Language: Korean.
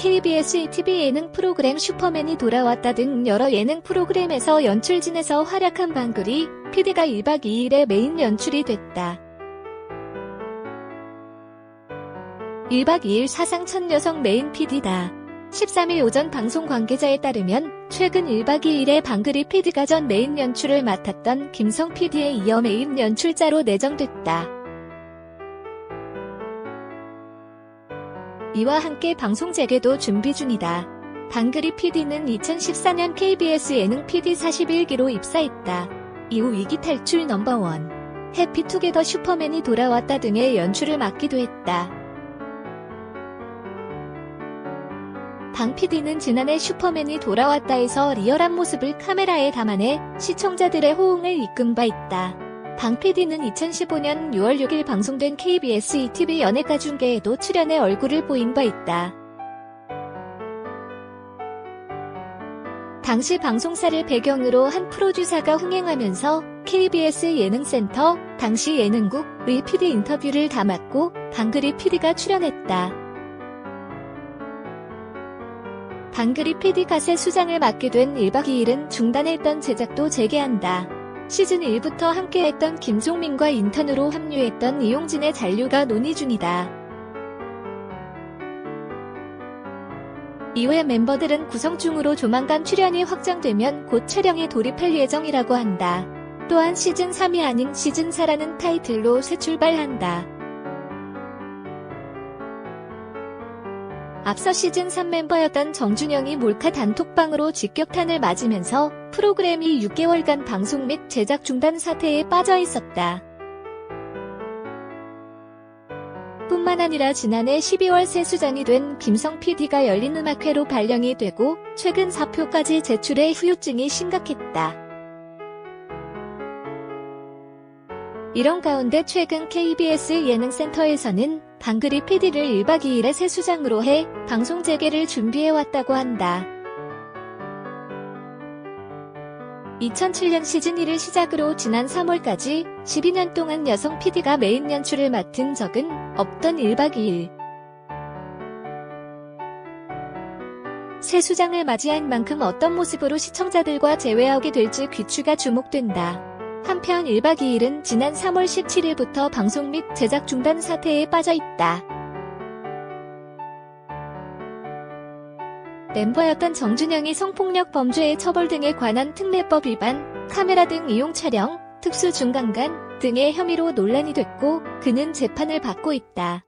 KBS TV 예능 프로그램 슈퍼맨이 돌아왔다 등 여러 예능 프로그램에서 연출진에서 활약한 방글이 PD가 1박 2일의 메인 연출이 됐다. 1박 2일 사상 첫 여성 메인 PD다. 13일 오전 방송 관계자에 따르면 최근 1박 2일에 방글이 PD가 전 메인 연출을 맡았던 김성 PD에 이어 메인 연출자로 내정됐다. 이와 함께 방송 재개도 준비 중이다. 방글이 PD는 2014년 KBS 예능 PD 41기로 입사했다. 이후 위기 탈출 넘버원, 해피투게더 슈퍼맨이 돌아왔다 등의 연출을 맡기도 했다. 방 PD는 지난해 슈퍼맨이 돌아왔다에서 리얼한 모습을 카메라에 담아내 시청자들의 호응을 이끈 바 있다. 방 PD는 2015년 6월 6일 방송된 KBS ETV 연예가 중계에도 출연해 얼굴을 보인 바 있다. 당시 방송사를 배경으로 한 프로듀서가 흥행하면서 KBS 예능센터, 당시 예능국의 PD 인터뷰를 담았고 방글이 PD가 출연했다. 방글이 PD 갓의 수장을 맡게 된 1박 2일은 중단했던 제작도 재개한다. 시즌 1부터 함께했던 김종민과 인턴으로 합류했던 이용진의 잔류가 논의 중이다. 이외 멤버들은 구성 중으로 조만간 출연이 확정되면 곧 촬영에 돌입할 예정이라고 한다. 또한 시즌 3이 아닌 시즌 4라는 타이틀로 새 출발한다. 앞서 시즌 3 멤버였던 정준영이 몰카 단톡방으로 직격탄을 맞으면서 프로그램이 6개월간 방송 및 제작 중단 사태에 빠져 있었다. 뿐만 아니라 지난해 12월 새 수장이 된 김성 PD가 열린 음악회로 발령이 되고 최근 사표까지 제출해 후유증이 심각했다. 이런 가운데 최근 KBS 예능센터에서는 방글이 PD를 1박 2일의 새 수장으로 해 방송 재개를 준비해왔다고 한다. 2007년 시즌 1을 시작으로 지난 3월까지 12년 동안 여성 PD가 메인 연출을 맡은 적은 없던 1박 2일. 새 수장을 맞이한 만큼 어떤 모습으로 시청자들과 재회하게 될지 귀추가 주목된다. 한편 1박 2일은 지난 3월 17일부터 방송 및 제작 중단 사태에 빠져 있다. 멤버였던 정준영이 성폭력 범죄의 처벌 등에 관한 특례법 위반, 카메라 등 이용 촬영, 특수 중간간 등의 혐의로 논란이 됐고 그는 재판을 받고 있다.